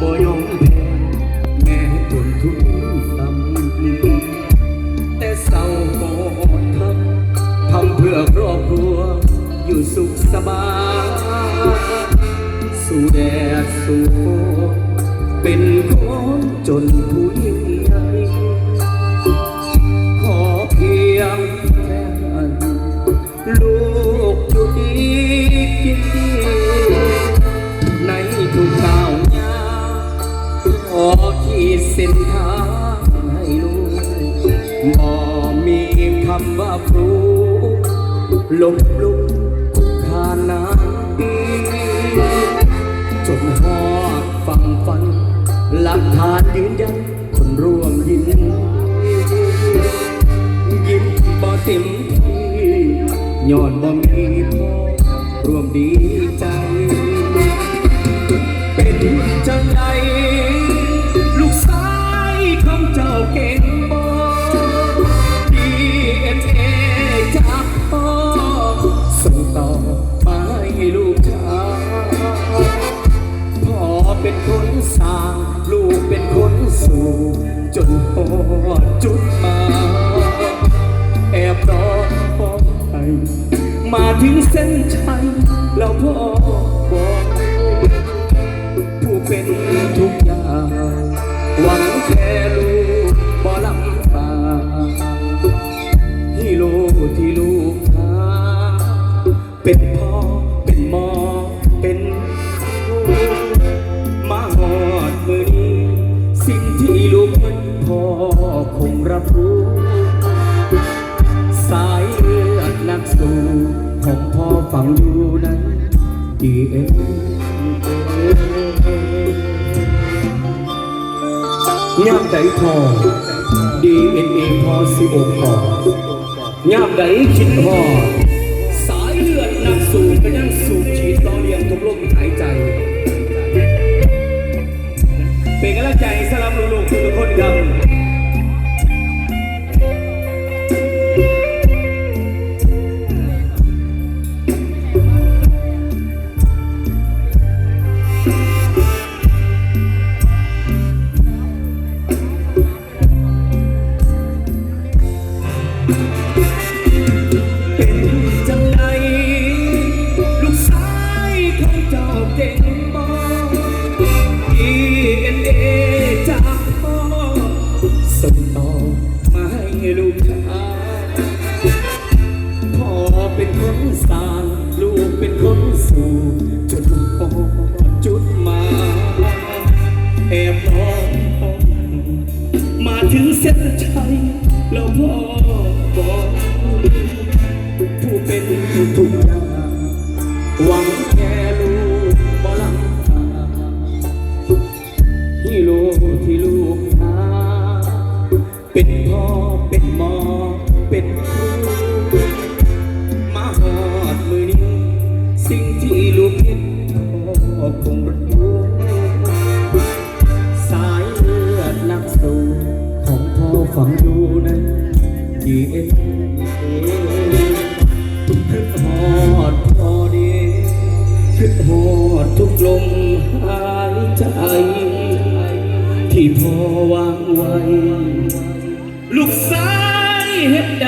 บ่ยอมแพ้แม้จนทุกซ้ำแต่เศร้าบ่ทำทำเพื่อครอบครัว อยู่สุขสบายสู่แดดสู่ฝนเป็นคนจน เส้นทางให้ลูกบ่มีคำว่าครูลบลุกคุกคานน้ำปีจนหอดฟังฟัน หลักฐานยืนยันคนร่วมยินยิ้มบ่เต็มที่ย้อนบ่มีพ่อร่วมดีใจ เป็นจังใด เจ้าเก่งบ่ดีเอ็นเอจากพ่อส่งต่อมาให้ลูกชายพ่อเป็นคนสร้าง ลูกเป็นคนสู่ จนพ่อจุดหมายแอบรอพ่อไปมาถึงเส้นชัยแล้วพ่อบอกผู้เป็นทุกอย่าง เป็นพ่อ เป็นหมอ เป็นครูมาหอดมือนี้ สิ่งที่ลูกมันพอคงรับรู้ สายเลือดนักสู้ของพ่อฝังอยู่นั้นดีเอ็ยามใดพอดีเอ็นเอพอสิอกพอย่ามใดคิดพอ ดรองลมหายใจ เป็นคนสู่จนพอจุดมาแอบมองมาถึงเส้นชัยแล้วพ่อบอกผู้เป็นทุกอย่างหวังแค่ลูกบ่ลำบากฮีโร่ที่ลูกหาเป็นพ่อเป็นหมอเป็นครู ที่ลูกเห็นพ่อคงรู้สายเลือดนักสู้ของพ่อฝังอยู่นั้นดีเอ็นเอคิดฮอดพอดีคิดฮอดทุกลมหายใจ ที่พ่อวางไว้ ลูกสายเฮ็ดใด